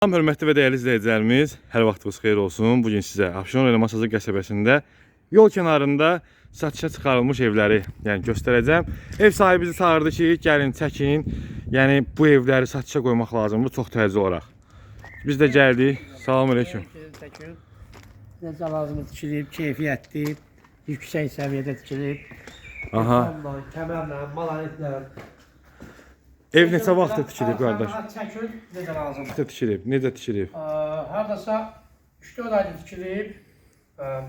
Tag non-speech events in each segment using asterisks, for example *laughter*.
Salam hörmətli və dəyərli izləyicilərimiz, hər vaxtınız xeyir olsun. Bu gün sizə Afşon rayonu Masazı qəsəbəsində yol kənarında satışa çıxarılmış evləri, yəni göstərəcəm. Ev sahibi bizi çağırdı ki, gəlin çəkin. Yəni bu evləri satışa qoymaq lazımdır çox təcili olaraq. Biz də gəldik. Salam əleykum. Necə lazımı tikilib, keyfiyyətli, yüksək səviyyədə tikilib. Aha. Kəmərlə, malanitlə. Ev neçə vaxtdır tikilib qardaş? Çəkil, necə lazım. Necə tikilib? Necə tikilib? Hardasa 3-4 aydır tikilib,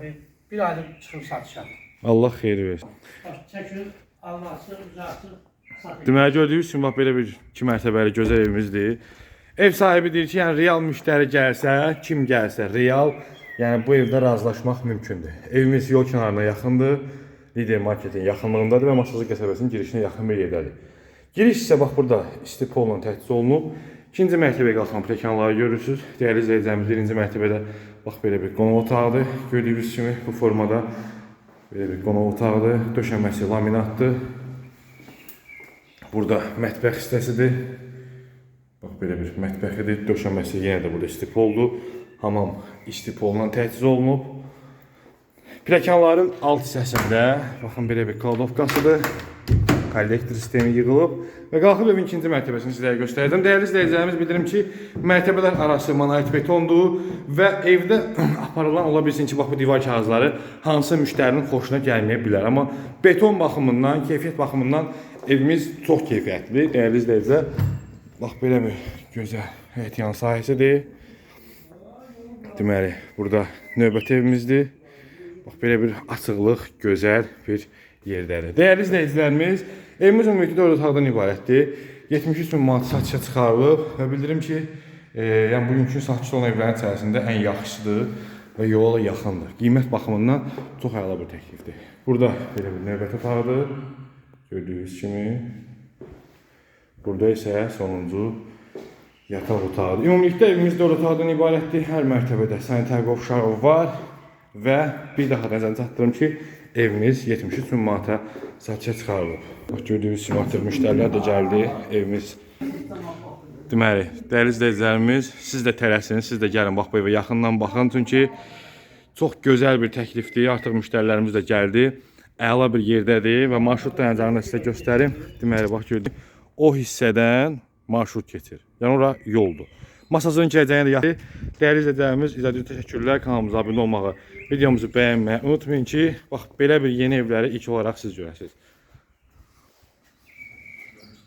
bir, bir aydır çıxıb satışa. Allah xeyir versin. Bax, Çəkil, alması, satır. Deməli gördüyünüz kimi bax belə bir 2 mərtəbəli gözəl evimizdir. Ev sahibi deyir ki, yəni real müştəri gəlsə, kim gəlsə, real, yəni bu evdə razılaşmaq mümkündür. Evimiz yol kənarına yaxındır. Lider marketin yaxınlığındadır və Masazı qəsəbəsinin girişinə yaxın bir yerdədir. Giriş isə bax burada istipolla təchiz olunub. İkinci mərtəbəyə qalxan pləkanları görürsüz. Dəyərli izləyicilərimiz birinci mərtəbədə bax belə bir qonaq otağıdır. Gördüyünüz kimi bu formada belə bir qonaq otağıdır. Döşəməsi laminatdır. Burada mətbəx hissəsidir. Bax belə bir mətbəxidir. Döşəməsi yenə də burada istipoldur. Hamam istipolla təchiz olunub. Pləkanların alt hissəsində baxın belə bir kladovkasıdır. Kollektor sistemi yığılıb və qalxıb evin ikinci mərtəbəsini sizlərə göstərəcəm. Dəyərli izləyicilərimiz bildirim ki, mərtəbələr arası monolit betondur və evdə *clears throat* aparılan ola bilsin ki, bax bu divar kağızları hansı müştərinin xoşuna gəlməyə bilər. Amma beton baxımından, keyfiyyət baxımından evimiz çox keyfiyyətli. Dəyərli izləyicilər, bax belə bir gözəl həyətyan sahəsidir. Deməli, burada növbəti evimizdir. Bax belə bir açıqlıq, gözəl bir yerdədir. Dəyərli izləyicilərimiz, evimiz ümumi 4 otaqdan ibarətdir. 73 min manat satışa çıxarılıb və bildirim ki, e, yəni bugünkü satışda olan evlərin içərisində ən yaxşısıdır və yola yaxındır. Qiymət baxımından çox əla bir təklifdir. Burada belə bir növbəti otaqdır. Gördüyünüz kimi. Burada isə sonuncu yataq otağıdır. Ümumilikdə evimiz 4 otaqdan ibarətdir. Hər mərtəbədə sanitar qovşağı var və bir daha nəzərinizə çatdırım ki, evimiz 73 min manata satışa çıxarılıb. Bax gördüyünüz kimi artıq müştərilər də gəldi. Evimiz Deməli, dəyərli izləyicilərimiz, siz də tələsiniz, siz də gəlin bax bu evə yaxından baxın çünki çox gözəl bir təklifdir. Artıq müştərilərimiz də gəldi. Əla bir yerdədir və marşrut da sizə göstərim. Deməli, bax gördük. O hissədən marşrut keçir. Yəni ora yoldur. Masajın gələcəyini də yaxşı. Dəyərli izləyicilərimiz, izlədiyiniz təşəkkürlər. Kanalımıza abunə olmağı, videomuzu bəyənməyi unutmayın ki, bax belə bir yeni evləri ilk olaraq siz görəsiniz.